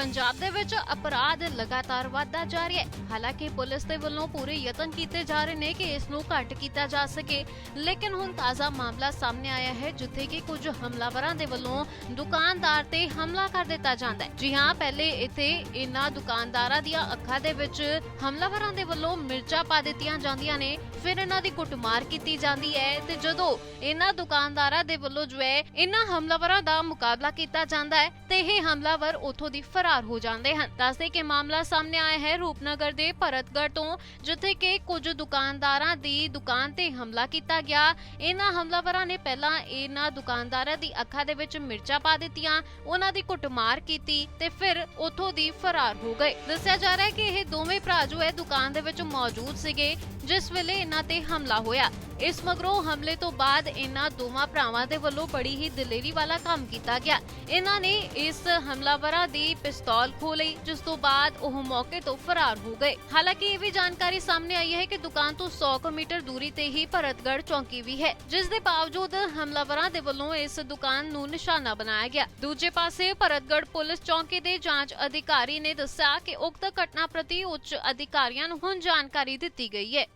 ਪੰਜਾਬ ਦੇ ਵਿੱਚ ਅਪਰਾਧ ਲਗਾਤਾਰ ਵਧਦਾ ਜਾ ਰਿਹਾ ਹੈ। ਹਾਲਾਂਕਿ ਪੁਲਿਸ ਦੇ ਵੱਲੋਂ ਪੂਰੇ ਯਤਨ ਕੀਤੇ ਜਾ ਰਹੇ ਨੇ ਕਿ ਇਸ ਨੂੰ ਘੱਟ ਕੀਤਾ ਜਾ ਸਕੇ। ਲੇਕਿਨ ਹੁਣ ਤਾਜ਼ਾ ਮਾਮਲਾ ਸਾਹਮਣੇ ਆਇਆ ਹੈ, ਜਿੱਥੇ ਕਿ ਕੁਝ ਹਮਲਾਵਰਾਂ ਦੇ ਵੱਲੋਂ ਦੁਕਾਨਦਾਰ ਤੇ ਹਮਲਾ ਕਰ ਦਿੱਤਾ ਜਾਂਦਾ ਹੈ। ਜੀ ਹਾਂ, ਪਹਿਲੇ ਇੱਥੇ ਇਹਨਾਂ ਦੁਕਾਨਦਾਰਾਂ ਦੀਆਂ ਅੱਖਾਂ ਦੇ ਵਿੱਚ ਹਮਲਾਵਰਾਂ ਦੇ ਵੱਲੋਂ ਮਿਰਚਾਂ ਪਾ ਦਿੱਤੀਆਂ ਜਾਂਦੀਆਂ ਨੇ। ਫਿਰ ਇਹਨਾਂ ਦੀ ਕੁੱਟਮਾਰ ਕੀਤੀ ਜਾਂਦੀ ਹੈ ਤੇ ਜਦੋਂ ਇਹਨਾਂ ਦੁਕਾਨਦਾਰਾਂ ਦੇ ਵੱਲੋਂ ਜੋ ਹੈ ਇਹਨਾਂ ਹਮਲਾਵਰਾਂ ਦਾ ਮੁਕਾਬਲਾ ਕੀਤਾ ਜਾਂਦਾ ਹੈ ਤੇ ਇਹ ਹਮਲਾਵਰ ਉੱਥੋਂ ਦੀ ਫਰਾਰ ਹੋ ਜਾਂਦੇ ਹਨ। ਦੱਸਦੇ ਕਿ ਮਾਮਲਾ ਸਾਹਮਣੇ ਆਇਆ ਹੈ ਰੂਪਨਗਰ ਦੇ ਭਰਤਗੜ੍ਹ ਤੋਂ, ਜਿੱਥੇ ਕਿ ਕੁਝ ਦੁਕਾਨਦਾਰਾਂ ਦੀ ਦੁਕਾਨ ਤੇ ਹਮਲਾ ਕੀਤਾ ਗਿਆ। ਇਹਨਾਂ ਹਮਲਾਵਰਾਂ ਨੇ ਪਹਿਲਾਂ ਇਹਨਾਂ ਦੁਕਾਨਦਾਰਾਂ ਦੀ ਅੱਖਾਂ ਦੇ ਵਿੱਚ ਮਿਰਚਾਂ ਪਾ ਦਿੱਤੀਆਂ, ਉਹਨਾਂ ਦੀ ਕੁੱਟਮਾਰ ਕੀਤੀ ਤੇ ਫਿਰ ਉੱਥੋਂ ਦੀ ਫਰਾਰ ਹੋ ਗਏ। ਦੱਸਿਆ ਜਾ ਰਿਹਾ ਹੈ ਕਿ ਇਹ ਦੋਵੇਂ ਭਰਾ ਜੋ ਹੈ ਦੁਕਾਨ ਦੇ ਵਿੱਚ ਮੌਜੂਦ ਸੀਗੇ, ਜਿਸ ਵੇਲੇ ਇਹਨਾਂ ਤੇ ਹਮਲਾ ਹੋਇਆ। ਇਸ ਮਗਰੋਂ ਹਮਲੇ ਤੋਂ ਬਾਅਦ ਇਹਨਾਂ ਦੋਵਾਂ ਭਰਾਵਾਂ ਦੇ ਵੱਲੋਂ ਬੜੀ ਹੀ ਦਲੇਰੀ ਵਾਲਾ ਕੰਮ ਕੀਤਾ ਗਿਆ। ਇਹਨਾਂ ਨੇ ਇਸ ਹਮਲਾਵਰਾਂ ਦੀ ਪਿਸਤੌਲ ਖੋ ਲਈ, ਜਿਸ ਤੋਂ ਬਾਅਦ ਉਹ ਮੌਕੇ ਤੋਂ ਫਰਾਰ ਹੋ ਗਏ। ਹਾਲਾਂਕਿ ਇਹ ਵੀ ਜਾਣਕਾਰੀ ਸਾਹਮਣੇ ਆਈ ਹੈ ਕਿ ਦੁਕਾਨ ਤੋਂ 100 ਕੁ ਦੂਰੀ ਤੇ ਹੀ ਭਰਤਗੜ ਚੌਂਕੀ ਵੀ ਹੈ, ਜਿਸ ਦੇ ਬਾਵਜੂਦ ਹਮਲਾਵਰਾਂ ਦੇ ਵੱਲੋਂ ਇਸ ਦੁਕਾਨ ਨੂੰ ਨਿਸ਼ਾਨਾ ਬਣਾਇਆ ਗਿਆ। ਦੂਜੇ ਪਾਸੇ ਭਰਤਗੜ ਪੁਲਿਸ ਚੌਂਕੀ ਦੇ ਜਾਂਚ ਅਧਿਕਾਰੀ ਨੇ ਦੱਸਿਆ ਕਿ ਉਕਤ ਘਟਨਾ ਪ੍ਰਤੀ ਉੱਚ ਅਧਿਕਾਰੀਆਂ ਨੂੰ ਹੁਣ ਜਾਣਕਾਰੀ ਦਿੱਤੀ ਗਈ ਹੈ।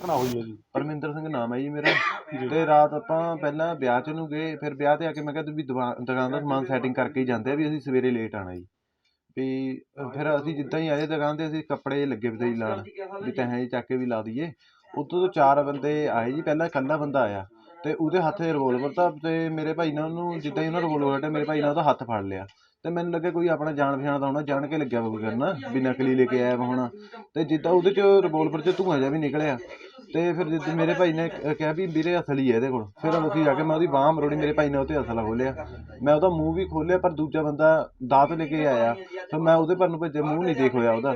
ਘਟਨਾ ਹੋਈ ਹੈ ਜੀ। ਪਰਮਿੰਦਰ ਸਿੰਘ ਨਾਮ ਹੈ ਜੀ ਮੇਰਾ। ਤੇ ਰਾਤ ਆਪਾਂ ਪਹਿਲਾਂ ਵਿਆਹ 'ਚ ਨੂੰ ਗਏ ਫਿਰ ਵਿਆਹ ਤੇ ਆ ਕੇ ਮੈਂ ਕਿਹਾ ਵੀ ਦੁਕਾਨ ਦਾ ਸਮਾਨ ਸੈਟਿੰਗ ਕਰਕੇ ਹੀ ਜਾਂਦੇ ਆ ਵੀ ਅਸੀਂ ਸਵੇਰੇ ਲੇਟ ਆਣਾ ਜੀ। ਵੀ ਫਿਰ ਅਸੀਂ ਜਿੱਦਾਂ ਹੀ ਆਏ ਦੁਕਾਨ ਤੇ ਅਸੀਂ ਕੱਪੜੇ ਲੱਗੇ ਵੀ ਸੀ ਲਾਣ ਵੀ ਤਹਾਂ ਜੀ ਚੱਕ ਕੇ ਵੀ ਲਾ ਦਈਏ। ਉੱਤੋਂ ਤੋਂ ਚਾਰ ਬੰਦੇ ਆਏ ਜੀ ਪਹਿਲਾਂ ਇਕੱਲਾ ਬੰਦਾ ਆਇਆ। ਤੇ ਉਹਦੇ ਹੱਥ 'ਚ ਰਿਵੋਲਵਰ ਤਾਂ ਤੇ ਮੇਰੇ ਭਾਈ ਨੇ ਉਹਨੂੰ ਜਿੱਦਾਂ ਹੀ ਉਹਨਾਂ ਰਿਵੋਲਵਰ ਕੱਢਿਆ ਮੇਰੇ ਭਾਈ ਨੇ ਉਹਦਾ ਹੱਥ ਫੜ ਲਿਆ। ਤੇ ਮੈਨੂੰ ਲੱਗਿਆ ਕੋਈ ਆਪਣਾ ਜਾਣ ਪਛਾਣ ਦਾ ਹੋਣਾ ਜਾਣ ਕੇ ਲੱਗਿਆ ਕੋਈ ਕਰਨਾ ਵੀ ਨਕਲੀ ਲੈ ਕੇ ਆਇਆ ਵਾ ਹੋਣਾ। ਤੇ ਜਿੱਦਾਂ ਉਹਦੇ 'ਚ ਰਿਵੋਲਵਰ 'ਚ ਧੂੰਆਂ ਜਿਹਾ ਵੀ ਨਿਕਲਿਆ ਤੇ ਫਿਰ ਜਿੱਦ ਮੇਰੇ ਭਾਈ ਨੇ ਕਿਹਾ ਵੀ ਵੀਰੇ ਅਸਲੀ ਹੈ ਇਹਦੇ ਕੋਲ। ਫਿਰ ਅਸੀਂ ਜਾ ਕੇ ਮੈਂ ਉਹਦੀ ਬਾਹ ਮਰੋੜੀ ਮੇਰੇ ਭਾਈ ਨੇ ਉਹ ਤੇ ਅਸਲਾ ਖੋਲਿਆ ਮੈਂ ਉਹਦਾ ਮੂੰਹ ਵੀ ਖੋਲਿਆ ਪਰ ਦੂਜਾ ਬੰਦਾ ਦਾਤ ਲੈ ਕੇ ਆਇਆ। ਫਿਰ ਮੈਂ ਉਹਦੇ ਪਰ ਨੂੰ ਭੱਜਿਆ ਮੂੰਹ ਨਹੀਂ ਦੇਖ ਹੋਇਆ ਉਹਦਾ।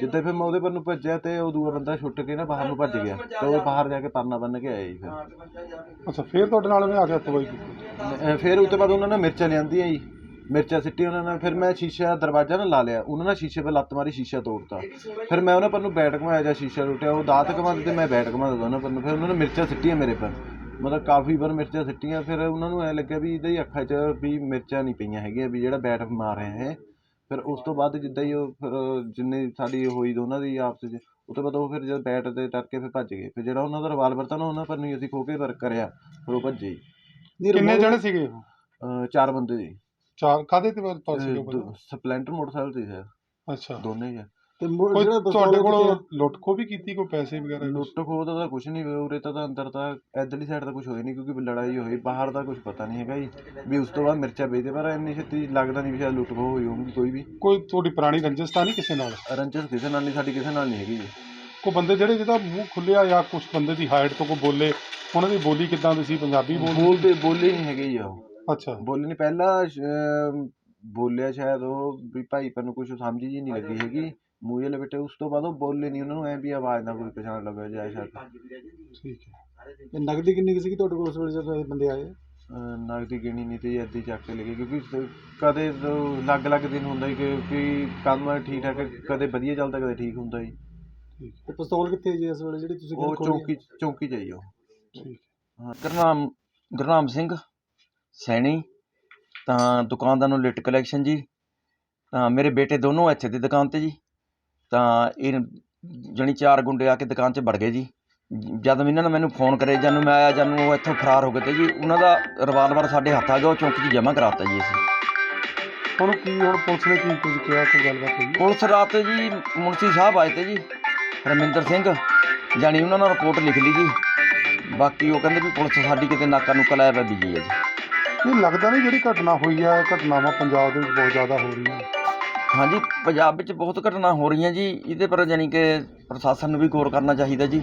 ਜਿੱਦਾਂ ਫਿਰ ਮੈਂ ਉਹਦੇ ਪਰ ਨੂੰ ਭੱਜਿਆ ਤੇ ਉਹ ਦੂਆ ਬੰਦਾ ਛੁੱਟ ਕੇ ਨਾ ਬਾਹਰ ਨੂੰ ਭੱਜ ਗਿਆ ਤੇ ਉਹ ਬਾਹਰ ਜਾ ਕੇ ਪਰਨਾ ਬੰਨ ਕੇ ਆਇਆ ਜੀ ਫਿਰ। ਅੱਛਾ ਫੇਰ ਤੁਹਾਡੇ ਨਾਲ ਉਹਨੇ ਆ ਕੇ ਹੱਥੋਂ ਬਾਈ ਕੀਤੀ? ਫਿਰ ਉਸ ਤੋਂ ਬਾਅਦ ਉਹਨਾਂ ਨੇ ਮਿਰਚਾਂ ਲਿਆਂਦੀਆਂ ਜੀ। ਮਿਰਚਾਂ ਸਿੱਟੀ ਉਹਨਾਂ ਨੇ ਫਿਰ ਮੈਂ ਸ਼ੀਸ਼ਾ ਦਰਵਾਜ਼ਾ ਨਾ ਲਾ ਲਿਆ ਉਹਨਾਂ ਨੇ ਸ਼ੀਸ਼ੇ 'ਤੇ ਲੱਤ ਮਾਰੀ ਸ਼ੀਸ਼ਾ ਤੋੜਤਾ। ਫਿਰ ਮੈਂ ਉਹਨਾਂ ਪਰ ਨੂੰ ਬੈਟ ਘਮਾਇਆ ਜਾਂ ਸ਼ੀਸ਼ਾ ਟੁੱਟਿਆ ਉਹ ਦਾਤ ਘਮਾਉਂਦੇ ਤੇ ਮੈਂ ਬੈਟ ਘਮਾਉਂਦਾ ਉਹਨਾਂ ਪਰ ਨੂੰ ਫਿਰ ਉਹਨਾਂ ਨੇ ਮਿਰਚਾਂ ਸਿੱਟੀਆਂ ਮੇਰੇ ਪਰ। ਮਤਲਬ ਕਾਫੀ ਵਾਰ ਮਿਰਚਾਂ ਸਿੱਟੀਆਂ ਫਿਰ ਉਹਨਾਂ ਨੂੰ ਐ ਲੱਗਿਆ ਵੀ ਇਹਦੇ ਹੀ ਅੱਖਾਂ 'ਚ ਵੀ ਮਿਰਚਾਂ ਨਹੀਂ ਪਈਆਂ ਹੈਗੀਆਂ ਵੀ ਜਿਹੜਾ ਬੈਟ ਮਾਰ ਰਿਹਾ ਹੈ ਫਿਰ ਉਸ ਤੋਂ ਬਾਅਦ ਜਿੱਦਾਂ ਹੀ ਉਹ ਫਿਰ ਜਿੰਨੇ ਸਾਡੀ ਹੋਈ ਦੋਨਾਂ ਦੀ ਆਪਸ 'ਚ ਉਹ ਤੋਂ ਬਾਅਦ ਉਹ ਫਿਰ ਜਦ ਬੈਟ ਤੇ ਟਰ ਕੇ ਫਿਰ ਭੱਜ ਗਏ। ਫਿਰ ਜਿਹੜਾ ਉਹਨਾਂ ਦਾ ਰਿਵਾਲਵਰ ਤਾਂ ਨਾ ਉਹਨਾਂ ਪਰ ਨੂੰ ਅਸੀਂ ਖੋ ਕੇ ਵਰਕ ਕਰਿਆ ਫਿਰ ਉਹ ਭੱਜੇ। ਕਿੰਨੇ ਜਣੇ ਸੀਗੇ ਚਾਰ ਬੰਦੇ ਜੀ ਚਾਰ ਕਾਦੇ ਤੇ ਸੀਗੇ ਬੰਦੇ? ਸਪਲੈਂਡਰ ਮੋਟਰਸਾਈਕਲ ਤੇ ਸਰ ਅੱਛਾ। ਦੋਨੇ ਹੀ ਆ। ਤੇ ਕੋਈ ਜਿਹੜਾ ਤੁਹਾਡੇ ਕੋਲ ਲੁੱਟ ਖੋ ਵੀ ਕੀਤੀ ਕੋਈ ਪੈਸੇ ਵਗੈਰਾ ਲੁੱਟ ਖੋਹ ਦਾ ਤਾਂ ਕੁਝ ਨਹੀਂ ਹੋਇਆ ਉਰੇ ਤਾਂ ਤਾਂ ਅੰਦਰ ਤਾਂ ਇੱਧਰਲੀ ਸਾਈਡ ਤਾਂ ਕੁਝ ਹੋਇਆ ਨਹੀਂ ਕਿਉਂਕਿ ਲੜਾਈ ਹੋਈ ਬਾਹਰ ਦਾ ਕੁਝ ਪਤਾ ਨਹੀਂ ਹੈਗਾ ਜੀ। ਵੀ ਉਸ ਤੋਂ ਬਾਅਦ ਮਿਰਚਾ ਵੇਚਦੇ ਪਰ ਇੰਨੀ ਛੇਤੀ ਲੱਗਦਾ ਨਹੀਂ ਵੀ ਸ਼ਾਇਦ ਲੁੱਟ ਖੋਹ ਹੋਈ ਹੋਊਗੀ ਕੋਈ ਵੀ। ਕੋਈ ਤੁਹਾਡੀ ਪੁਰਾਣੀ ਰੰਜਿਸ਼ ਤਾਂ ਨਹੀਂ ਕਿਸੇ ਨਾਲ? ਰੰਜਸ ਕਿਸੇ ਨਾਲ ਨਹੀਂ ਸਾਡੀ ਕਿਸੇ ਨਾਲ ਨਹੀਂ ਹੈਗੀ ਜੀ। ਕੋਈ ਬੰਦੇ ਜਿਹੜੇ ਜਿਹਦਾ ਮੂੰਹ ਖੁੱਲਿਆ ਜਾਂ ਕੁਝ ਬੰਦੇ ਦੀ ਹਾਈਟ ਤੋਂ ਕੋਈ ਬੋਲੇ ਉਹਨਾਂ ਦੀ ਬੋਲੀ ਕਿੱਦਾਂ ਦੀ ਸੀ ਪੰਜਾਬੀ ਬੋਲ ਬੋਲਦੇ ਬੋਲੇ ਨਹੀਂ ਹੈਗੇ ਜੀ ਉਹ। ਅੱਛਾ। ਬੋਲੇ ਨਹੀਂ ਪਹਿਲਾਂ ਬੋਲਿਆ ਸ਼ਾਇਦ ਉਹ ਵੀ ਭਾਈ ਨੂੰ ਕੁਝ ਸਮਝ ਜੀ ਨਹੀਂ ਲੱਗੀ ਹੈਗੀ। ਮੂੰਹ ਜਿਹੇ ਲਪੇਟੇ ਉਸ ਤੋਂ ਬਾਅਦ ਉਹ ਬੋਲੇ ਨਹੀਂ ਉਹਨਾਂ ਨੂੰ ਐ ਵੀ ਆਵਾਜ਼ ਨਾਲ ਕੋਈ ਪਛਾਣ ਲੱਗਾ ਜਾਏ ਸ਼ਾਇਦ ਠੀਕ ਹੈ। ਇਹ ਨਗਦੀ ਕਿੰਨੀ ਕੁ ਸੀਗੀ ਤੁਹਾਡੇ ਕੋਲ ਉਸ ਵੇਲੇ ਜਦੋਂ ਇਹ ਬੰਦੇ ਆਏ? ਅਹ ਨਗਦੀ ਗਿਣੀ ਨਹੀਂ ਤੇ ਅੱਧੀ ਚੱਕ ਕੇ ਲਗੇ ਕਿਉਂਕਿ ਸ- ਕਦੇ ਲੱਗ ਲੱਗ ਦਿਨ ਹੁੰਦਾ ਹੀ ਕਿ ਵੀ ਕੰਮ ਠੀਕ ਠਾਕ ਕਦੇ ਵਧੀਆ ਚੱਲਦਾ ਕਦੇ ਠੀਕ ਹੁੰਦਾ ਜੀ। ਠੀਕ ਤੇ ਪਿਸਤੌਲ ਕਿੱਥੇ ਜੀ ਇਸ ਵੇਲੇ ਜਿਹੜੀ ਤੁਸੀਂ ਉਹ ਖੋਲੀ ਹੈ? ਚੌਂਕੀ ਚੌਂਕੀ ਚਾਹੀਓ ਠੀਕ ਗੁਰਨਾਮ ਗੁਰਨਾਮ ਸਿੰਘ। ਸੈਣੀ ਤਾਂ ਦੁਕਾਨ ਦਾ ਨਾਮ ਲਿਟ ਕਲੈਕਸ਼ਨ ਜੀ। ਤਾਂ ਮੇਰੇ ਬੇਟੇ ਦੋਨੋਂ ਇੱਥੇ ਦੀ ਦੁਕਾਨ ਤੇ ਜੀ। ਤਾਂ ਇਹ ਜਣੀ ਚਾਰ ਗੁੰਡੇ ਆ ਕੇ ਦੁਕਾਨ 'ਚ ਵੜ ਗਏ ਜੀ। ਜਦ ਇਹਨਾਂ ਨੇ ਮੈਨੂੰ ਫੋਨ ਕਰੇ ਜਾਨੂੰ ਮੈਂ ਆਇਆ ਜਾਨੂੰ ਉਹ ਇੱਥੋਂ ਫਰਾਰ ਹੋ ਗਏ ਤੇ ਜੀ ਉਹਨਾਂ ਦਾ ਰਿਵਾਲਵਰ ਸਾਡੇ ਹੱਥ ਆ ਗਿਆ ਉਹ ਚੌਂਕੀ 'ਚ ਜਮ੍ਹਾਂ ਕਰਾਤਾ ਜੀ ਅਸੀਂ। ਹੁਣ ਕੀ ਹੁਣ ਪੁਲਿਸ ਨੇ ਕੀ ਕੁਝ ਕਿਹਾ ਕੋਈ ਗੱਲਬਾਤ ਹੋਈ? ਪੁਲਿਸ ਰਾਤ ਜੀ ਮੁਨਸੀ ਸਾਹਿਬ ਆਏ ਤੇ ਜੀ ਰਮਿੰਦਰ ਸਿੰਘ ਜਾਣੀ ਉਹਨਾਂ ਨੇ ਰਿਪੋਰਟ ਲਿਖ ਲਈ ਜੀ। ਬਾਕੀ ਉਹ ਕਹਿੰਦੇ ਵੀ ਪੁਲਿਸ ਸਾਡੀ ਕਿਤੇ ਨਾਕਾ ਨੂਕਾ ਲਾਇਆ ਪਿਆ ਬਿਜ਼ੀ ਹੈ ਜੀ। ਨਹੀਂ ਲੱਗਦਾ ਨਹੀਂ ਜਿਹੜੀ ਘਟਨਾ ਹੋਈ ਹੈ ਘਟਨਾਵਾਂ ਪੰਜਾਬ ਦੇ ਵਿੱਚ ਬਹੁਤ ਜ਼ਿਆਦਾ ਹੋ ਰਹੀਆਂ। ਹਾਂਜੀ ਪੰਜਾਬ ਵਿੱਚ ਬਹੁਤ ਘਟਨਾ ਹੋ ਰਹੀਆਂ ਜੀ ਇਹਦੇ ਪਰ ਜਾਣੀ ਕਿ ਪ੍ਰਸ਼ਾਸਨ ਨੂੰ ਵੀ ਗੌਰ ਕਰਨਾ ਚਾਹੀਦਾ ਜੀ।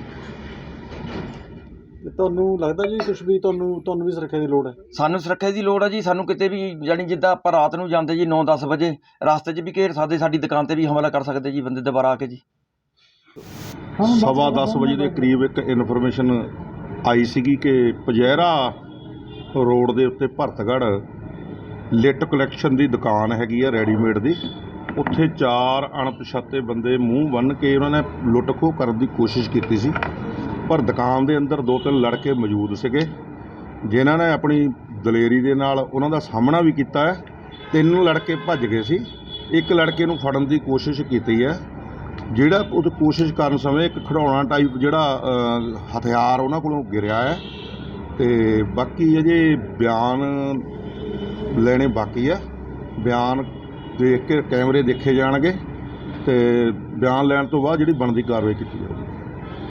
ਤੇ ਤੁਹਾਨੂੰ ਲੱਗਦਾ ਜੀ ਕੁਝ ਵੀ ਤੁਹਾਨੂੰ ਤੁਹਾਨੂੰ ਵੀ ਸੁਰੱਖਿਆ ਦੀ ਲੋੜ ਹੈ? ਸਾਨੂੰ ਸੁਰੱਖਿਆ ਦੀ ਲੋੜ ਹੈ ਜੀ ਸਾਨੂੰ ਕਿਤੇ ਵੀ ਜਾਣੀ ਜਿੱਦਾਂ ਆਪਾਂ ਰਾਤ ਨੂੰ ਜਾਂਦੇ ਜੀ 9-10 ਵਜੇ ਰਸਤੇ 'ਚ ਵੀ ਘੇਰ ਸਕਦੇ ਸਾਡੀ ਦੁਕਾਨ ਤੇ ਵੀ ਹਮਲਾ ਕਰ ਸਕਦੇ ਜੀ ਬੰਦੇ ਦੁਬਾਰਾ ਆ ਕੇ ਜੀ। ਸਵਾ 10 ਵਜੇ ਦੇ ਕਰੀਬ ਇੱਕ ਇਨਫੋਰਮੇਸ਼ਨ ਆਈ ਸੀਗੀ ਕਿ ਪਜੈਰਾ ਰੋਡ ਦੇ ਉੱਤੇ ਭਰਤਗੜ੍ਹ ਲਿਟ ਕਲੈਕਸ਼ਨ ਦੀ ਦੁਕਾਨ ਹੈਗੀ ਆ ਰੈਡੀਮੇਡ ਦੀ। ਉੱਥੇ ਚਾਰ ਅਣਪਛਾਤੇ ਬੰਦੇ ਮੂੰਹ ਬੰਨ ਕੇ ਉਹਨਾਂ ਨੇ ਲੁੱਟ ਖੋਹ ਕਰਨ ਦੀ ਕੋਸ਼ਿਸ਼ ਕੀਤੀ ਸੀ। ਪਰ ਦੁਕਾਨ ਦੇ ਅੰਦਰ ਦੋ ਤਿੰਨ ਲੜਕੇ ਮੌਜੂਦ ਸੀਗੇ, ਜਿਨ੍ਹਾਂ ਨੇ ਆਪਣੀ ਦਲੇਰੀ ਦੇ ਨਾਲ ਉਹਨਾਂ ਦਾ ਸਾਹਮਣਾ ਵੀ ਕੀਤਾ ਹੈ। ਤਿੰਨ ਲੜਕੇ ਭੱਜ ਗਏ ਸੀ। ਇੱਕ ਲੜਕੇ ਨੂੰ ਫੜਨ ਦੀ ਕੋਸ਼ਿਸ਼ ਕੀਤੀ ਹੈ, ਜਿਹੜਾ ਉਹ ਕੋਸ਼ਿਸ਼ ਕਰਨ ਸਮੇਂ ਇੱਕ ਖਿਡੌਣਾ ਟਾਈਪ ਜਿਹੜਾ ਹਥਿਆਰ ਉਹਨਾਂ ਕੋਲੋਂ ਗਿਰਿਆ ਹੈ। ਅਤੇ ਬਾਕੀ ਅਜੇ ਬਿਆਨ ਲੈਣੇ ਬਾਕੀ ਆ। ਬਿਆਨ ਦੇਖ ਕੇ ਕੈਮਰੇ ਦੇਖੇ ਜਾਣਗੇ ਅਤੇ ਬਿਆਨ ਲੈਣ ਤੋਂ ਬਾਅਦ ਜਿਹੜੀ ਬਣਦੀ ਕਾਰਵਾਈ ਕੀਤੀ ਜਾਊਗੀ